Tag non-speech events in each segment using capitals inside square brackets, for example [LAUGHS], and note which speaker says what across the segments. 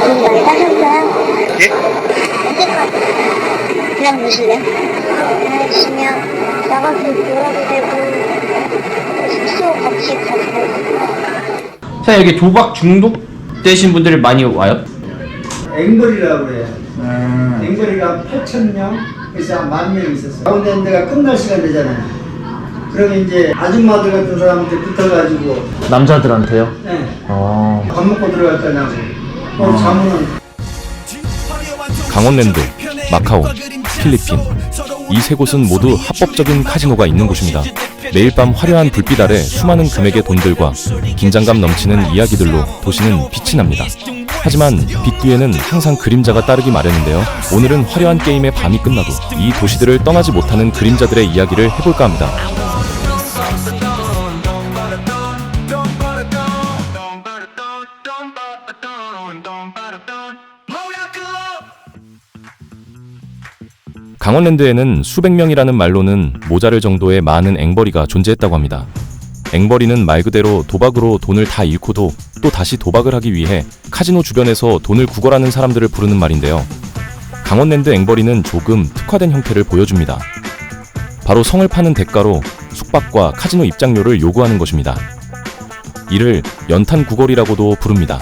Speaker 1: 돈 많이 따셨어요?
Speaker 2: 예?
Speaker 1: 그냥 보실래요? 하시면 나가서 놀아도 되고 숙소 같이 가고
Speaker 3: 자 여기 도박 중독 되신 분들이 많이 와요?
Speaker 4: 앵벌이라고 해요. 앵벌이가 8천 명, 그래서 한 만 명 있었어요. 가운데 데가 끝날 시간 되잖아요. 그러면 이제 아줌마들 같은 사람한테 붙어가지고,
Speaker 3: 남자들한테요?
Speaker 4: 네,
Speaker 3: 어.
Speaker 4: 밥 먹고 들어갈 거냐고. 또 자문은
Speaker 5: 강원랜드, 마카오, 필리핀 이 세 곳은 모두 합법적인 카지노가 있는 곳입니다. 매일 밤 화려한 불빛 아래 수많은 금액의 돈들과 긴장감 넘치는 이야기들로 도시는 빛이 납니다. 하지만 빛 뒤에는 항상 그림자가 따르기 마련인데요. 오늘은 화려한 게임의 밤이 끝나도 이 도시들을 떠나지 못하는 그림자들의 이야기를 해볼까 합니다. 강원랜드에는 수백 명이라는 말로는 모자랄 정도의 많은 앵벌이가 존재했다고 합니다. 앵벌이는 말 그대로 도박으로 돈을 다 잃고도 또 다시 도박을 하기 위해 카지노 주변에서 돈을 구걸하는 사람들을 부르는 말인데요. 강원랜드 앵벌이는 조금 특화된 형태를 보여줍니다. 바로 성을 파는 대가로 숙박과 카지노 입장료를 요구하는 것입니다. 이를 연탄 구걸이라고도 부릅니다.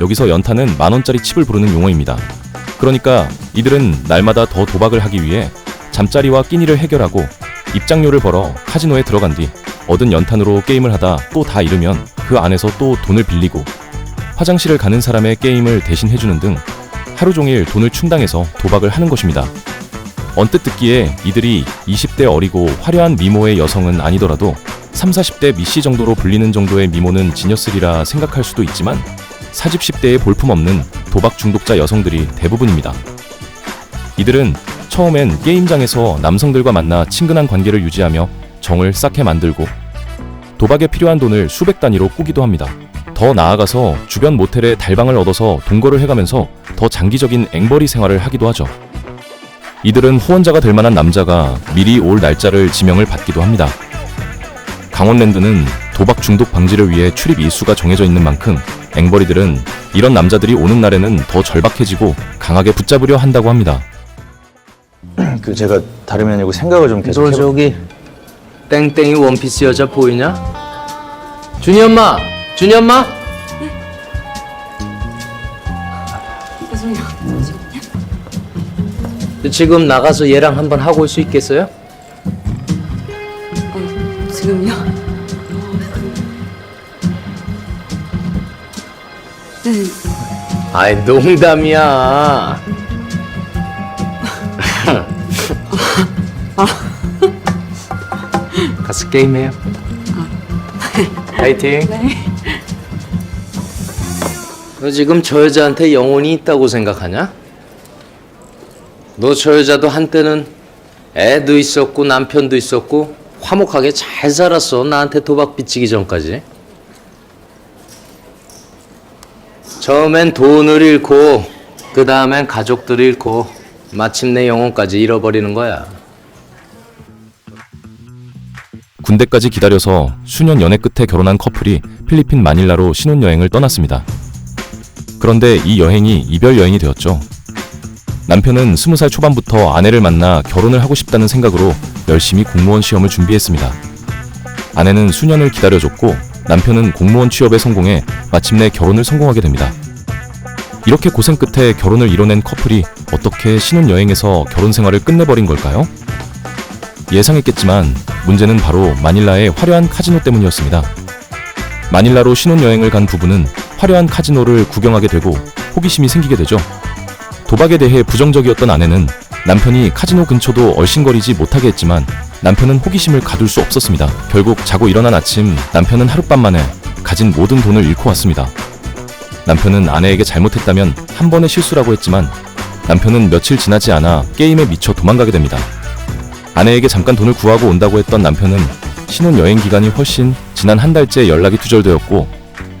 Speaker 5: 여기서 연탄은 만 원짜리 칩을 부르는 용어입니다. 그러니까 이들은 날마다 더 도박을 하기 위해 잠자리와 끼니를 해결하고 입장료를 벌어 카지노에 들어간 뒤 얻은 연탄으로 게임을 하다 또 다 잃으면 그 안에서 또 돈을 빌리고 화장실을 가는 사람의 게임을 대신 해주는 등 하루 종일 돈을 충당해서 도박을 하는 것입니다. 언뜻 듣기에 이들이 20대 어리고 화려한 미모의 여성은 아니더라도 3, 40대 미씨 정도로 불리는 정도의 미모는 지녔으리라 생각할 수도 있지만 40, 10대의 볼품없는 도박 중독자 여성들이 대부분입니다. 이들은 처음엔 게임장에서 남성들과 만나 친근한 관계를 유지하며 정을 쌓게 만들고 도박에 필요한 돈을 수백 단위로 꾸기도 합니다. 더 나아가서 주변 모텔에 달방을 얻어서 동거를 해가면서 더 장기적인 앵벌이 생활을 하기도 하죠. 이들은 후원자가 될 만한 남자가 미리 올 날짜를 지명을 받기도 합니다. 강원랜드는 도박 중독 방지를 위해 출입 일수가 정해져 있는 만큼 앵벌이들은 이런 남자들이 오는 날에는 더 절박해지고 강하게 붙잡으려 한다고 합니다. [CLEARS THROAT]
Speaker 6: 그 제가 다름이 아니고 생각을 좀 계속
Speaker 3: 너
Speaker 6: 해봤...
Speaker 3: 저기 땡땡이 원피스 여자 보이냐? 준이 엄마! 준이 엄마? 지금 나가서 얘랑 한번 하고 올 수 있겠어요?
Speaker 7: 지금요?
Speaker 3: 아이 농담이야. [LAUGHS] 가서 게임해요. 파이팅. 너 지금 저 여자한테 영혼이 있다고 생각하냐? 너 저 여자도 한때는 애도 있었고 남편도 있었고 화목하게 잘 살았어. 나한테 도박 빚지기 전까지. 처음엔 돈을 잃고 그 다음엔 가족들을 잃고 마침내 영혼까지 잃어버리는 거야.
Speaker 5: 군대까지 기다려서 수년 연애 끝에 결혼한 커플이 필리핀 마닐라로 신혼여행을 떠났습니다. 그런데 이 여행이 이별 여행이 되었죠. 남편은 스무 살 초반부터 아내를 만나 결혼을 하고 싶다는 생각으로 열심히 공무원 시험을 준비했습니다. 아내는 수년을 기다려줬고 남편은 공무원 취업에 성공해 마침내 결혼을 성공하게 됩니다. 이렇게 고생 끝에 결혼을 이뤄낸 커플이 어떻게 신혼여행에서 결혼 생활을 끝내버린 걸까요? 예상했겠지만 문제는 바로 마닐라의 화려한 카지노 때문이었습니다. 마닐라로 신혼여행을 간 부부는 화려한 카지노를 구경하게 되고 호기심이 생기게 되죠. 도박에 대해 부정적이었던 아내는 남편이 카지노 근처도 얼씬거리지 못하게 했지만 남편은 호기심을 가둘 수 없었습니다. 결국 자고 일어난 아침 남편은 하룻밤 만에 가진 모든 돈을 잃고 왔습니다. 남편은 아내에게 잘못했다면 한 번의 실수라고 했지만 남편은 며칠 지나지 않아 게임에 미쳐 도망가게 됩니다. 아내에게 잠깐 돈을 구하고 온다고 했던 남편은 신혼여행 기간이 훨씬 지난 한 달째 연락이 두절되었고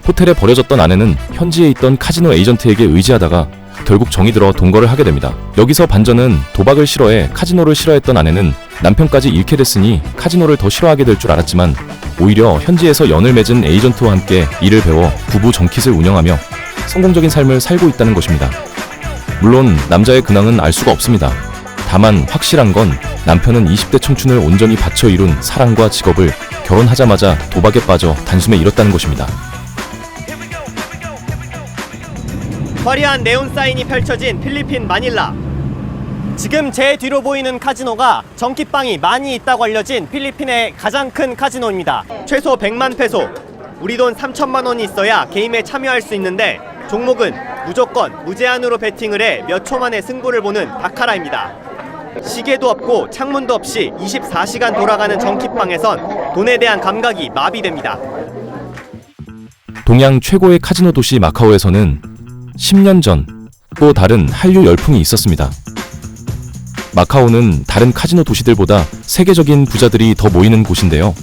Speaker 5: 호텔에 버려졌던 아내는 현지에 있던 카지노 에이전트에게 의지하다가 결국 정이 들어 동거를 하게 됩니다. 여기서 반전은 도박을 싫어해 카지노를 싫어했던 아내는 남편까지 잃게 됐으니 카지노를 더 싫어하게 될 줄 알았지만 오히려 현지에서 연을 맺은 에이전트와 함께 일을 배워 부부 정킷을 운영하며 성공적인 삶을 살고 있다는 것입니다. 물론 남자의 근황은 알 수가 없습니다. 다만 확실한 건 남편은 20대 청춘을 온전히 바쳐 이룬 사랑과 직업을 결혼하자마자 도박에 빠져 단숨에 잃었다는 것입니다.
Speaker 2: 화려한 네온 사인이 펼쳐진 필리핀 마닐라. 지금 제 뒤로 보이는 카지노가 전기빵이 많이 있다고 알려진 필리핀의 가장 큰 카지노입니다. 최소 100만 페소, 우리 돈 3천만 원이 있어야 게임에 참여할 수 있는데 종목은 무조건 무제한으로 베팅을 해 몇 초 만에 승부를 보는 바카라입니다. 시계도 없고 창문도 없이 24시간 돌아가는 전기빵에선 돈에 대한 감각이 마비됩니다.
Speaker 5: 동양 최고의 카지노 도시 마카오에서는 10년 전 또 다른 한류 열풍이 있었습니다. 마카오는 다른 카지노 도시들보다 세계적인 부자들이 더 모이는 곳인데요.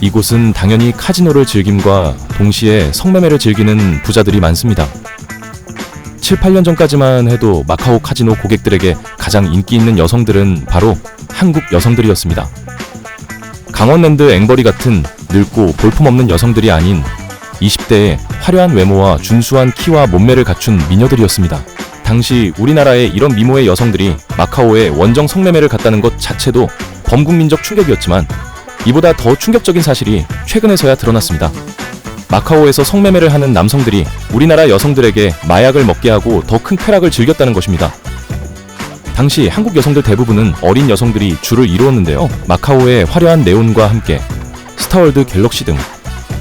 Speaker 5: 이곳은 당연히 카지노를 즐김과 동시에 성매매를 즐기는 부자들이 많습니다. 7, 8년 전까지만 해도 마카오 카지노 고객들에게 가장 인기 있는 여성들은 바로 한국 여성들이었습니다. 강원랜드 앵벌이 같은 늙고 볼품없는 여성들이 아닌 20대의 화려한 외모와 준수한 키와 몸매를 갖춘 미녀들이었습니다. 당시 우리나라의 이런 미모의 여성들이 마카오에 원정 성매매를 갔다는 것 자체도 범국민적 충격이었지만 이보다 더 충격적인 사실이 최근에서야 드러났습니다. 마카오에서 성매매를 하는 남성들이 우리나라 여성들에게 마약을 먹게 하고 더 큰 쾌락을 즐겼다는 것입니다. 당시 한국 여성들 대부분은 어린 여성들이 주를 이루었는데요. 마카오의 화려한 네온과 함께 스타월드 갤럭시 등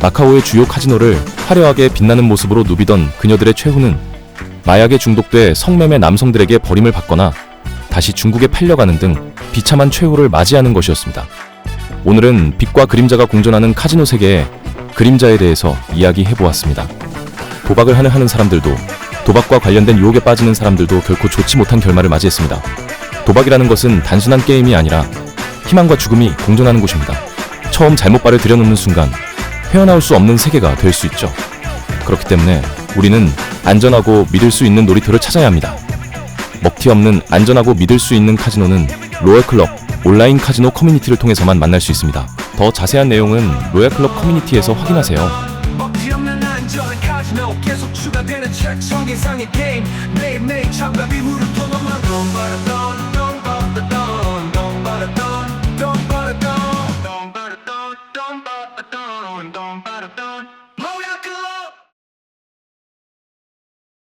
Speaker 5: 마카오의 주요 카지노를 화려하게 빛나는 모습으로 누비던 그녀들의 최후는 마약에 중독돼 성매매 남성들에게 버림을 받거나 다시 중국에 팔려가는 등 비참한 최후를 맞이하는 것이었습니다. 오늘은 빛과 그림자가 공존하는 카지노 세계의 그림자에 대해서 이야기해 보았습니다. 도박을 하는 하는 사람들도 도박과 관련된 유혹에 빠지는 사람들도 결코 좋지 못한 결말을 맞이했습니다. 도박이라는 것은 단순한 게임이 아니라 희망과 죽음이 공존하는 곳입니다. 처음 잘못 발을 들여놓는 순간 헤어나올 수 없는 세계가 될 수 있죠. 그렇기 때문에 우리는 안전하고 믿을 수 있는 놀이터를 찾아야 합니다. 먹튀 없는 안전하고 믿을 수 있는 카지노는 로얄클럽 온라인 카지노 커뮤니티를 통해서만 만날 수 있습니다. 더 자세한 내용은 로얄클럽 커뮤니티에서 확인하세요.
Speaker 8: 계속 추가되는 책 성인상의 게임 매일매일 참가비 무료